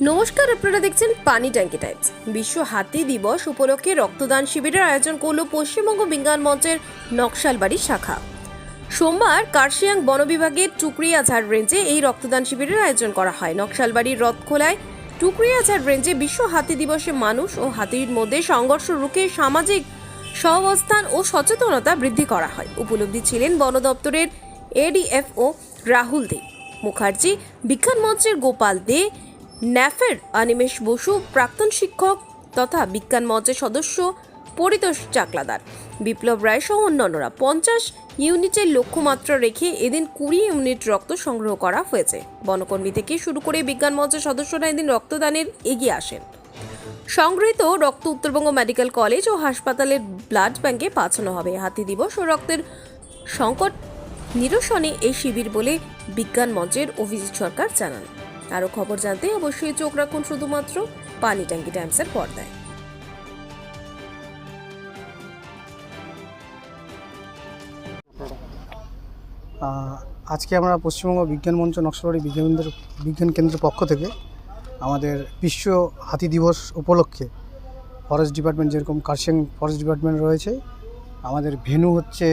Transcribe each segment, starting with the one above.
নমস্কার, আপনারা দেখছেন পানি ট্যাঙ্কি টাইমস। বিশ্ব হাতি দিবস উপলক্ষে রক্তদান শিবিরের আয়োজন করল পশ্চিমবঙ্গ বিজ্ঞান মঞ্চের নকশালবাড়ি শাখা। সোমবার কার্শিয়াং বন বিভাগের টুকরিয়াঝাড় রেঞ্জে এই রক্তদান শিবিরের আয়োজন করা হয়। নকশালবাড়ির রথখোলায় টুকরিয়াঝাড় রেঞ্জে বিশ্ব হাতি দিবসে মানুষ ও হাতির মধ্যে সংঘর্ষ রুখে সামাজিক সহাবস্থান ও সচেতনতা বৃদ্ধি করা হয়। উপলব্ধি ছিলেন বন দপ্তরের এডিএফও রাহুল দে। মুখার্জি, বিজ্ঞান মঞ্চের গোপাল দে ন্যাফের অনিমেষ বসু, প্রাক্তন শিক্ষক তথা বিজ্ঞান মঞ্চের সদস্য পরিতোষ চাকলাদার। বিপ্লব রায় সহ অন্যান্যরা পঞ্চাশ ইউনিটের লক্ষ্যমাত্রা রেখে এদিন কুড়ি ইউনিট রক্ত সংগ্রহ করা হয়েছে। বনকর্মী থেকে শুরু করে বিজ্ঞান মঞ্চের সদস্যরা এদিন রক্তদানের এগিয়ে আসেন। সংগৃহীত রক্ত উত্তরবঙ্গ মেডিকেল কলেজ ও হাসপাতালের ব্লাড ব্যাংকে পাঠানো হবে। হাতি দিবস ও রক্তের সংকট নিরসনে এই শিবির বলে বিজ্ঞান মঞ্চের অভিজিৎ সরকার জানান। আরও খবর জানতে অবশ্যই চোখ রাখুন শুধুমাত্র পানি ট্যাঙ্কি টাইমসের পর্দায়। আজকে আমরা পশ্চিমবঙ্গ বিজ্ঞান মঞ্চ নকশাবাড়ি বিজ্ঞান কেন্দ্রের বিজ্ঞান কেন্দ্রের পক্ষ থেকে আমাদের বিশ্ব হাতি দিবস উপলক্ষে ফরেস্ট ডিপার্টমেন্ট যেরকম কার্শিয়াং ফরেস্ট ডিপার্টমেন্ট রয়েছে, আমাদের ভেনু হচ্ছে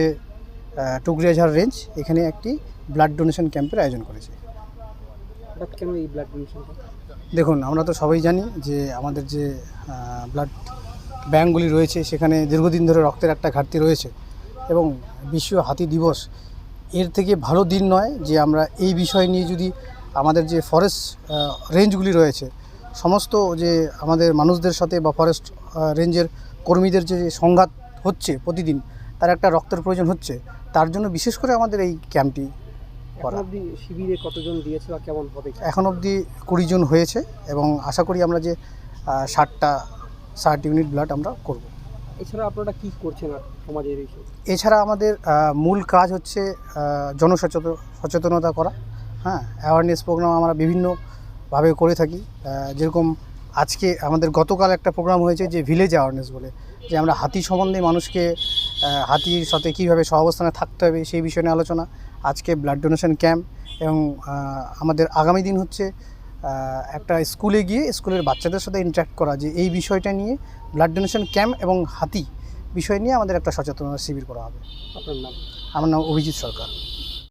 টুকরিয়াঝাড় রেঞ্জ এখানে একটি ব্লাড ডোনেশন ক্যাম্পের আয়োজন করেছে। কেন এই ব্লাড দেখুন, আমরা তো সবাই জানি যে আমাদের যে ব্লাড ব্যাঙ্কগুলি রয়েছে, সেখানে দীর্ঘদিন ধরে রক্তের একটা ঘাটতি রয়েছে এবং বিশ্ব হাতি দিবস এর থেকে ভালো দিন নয় যে আমরা এই বিষয় নিয়ে যদি আমাদের যে ফরেস্ট রেঞ্জগুলি রয়েছে, সমস্ত যে আমাদের মানুষদের সাথে বা ফরেস্ট রেঞ্জের কর্মীদের যে সংঘাত হচ্ছে প্রতিদিন, তার একটা রক্তের প্রয়োজন হচ্ছে, তার জন্য বিশেষ করে আমাদের এই ক্যাম্পটি করা। অবধি শিবিরে কতজন দিয়েছে বা কেমন হবে? এখন অবধি কুড়ি জন হয়েছে এবং আশা করি আমরা যে ষাটটা ষাট ইউনিট ব্লাড আমরা করব। এছাড়া আপনারা কি করছেন সমাজের এছাড়া আমাদের মূল কাজ হচ্ছে জনসচেতন সচেতনতা করা। হ্যাঁ অ্যাওয়ারনেস প্রোগ্রাম আমরা বিভিন্নভাবে করে থাকি। যেরকম আজকে আমাদের গতকাল একটা প্রোগ্রাম হয়েছে যে ভিলেজ অ্যাওয়ারনেস বলে যে আমরা হাতি সম্বন্ধে মানুষকে হাতির সাথে কীভাবে সহাবস্থানে থাকতে হবে সেই বিষয় নিয়ে আলোচনা। আজকে ব্লাড ডোনেশন ক্যাম্প এবং আমাদের আগামী দিন হচ্ছে একটা স্কুলে গিয়ে স্কুলের বাচ্চাদের সাথে ইন্টারাক্ট করা যে এই বিষয়টা নিয়ে ব্লাড ডোনেশন ক্যাম্প এবং হাতি বিষয় নিয়ে আমাদের একটা সচেতনতা শিবির করা হবে। আপনার নাম? আমার নাম অভিজিৎ সরকার।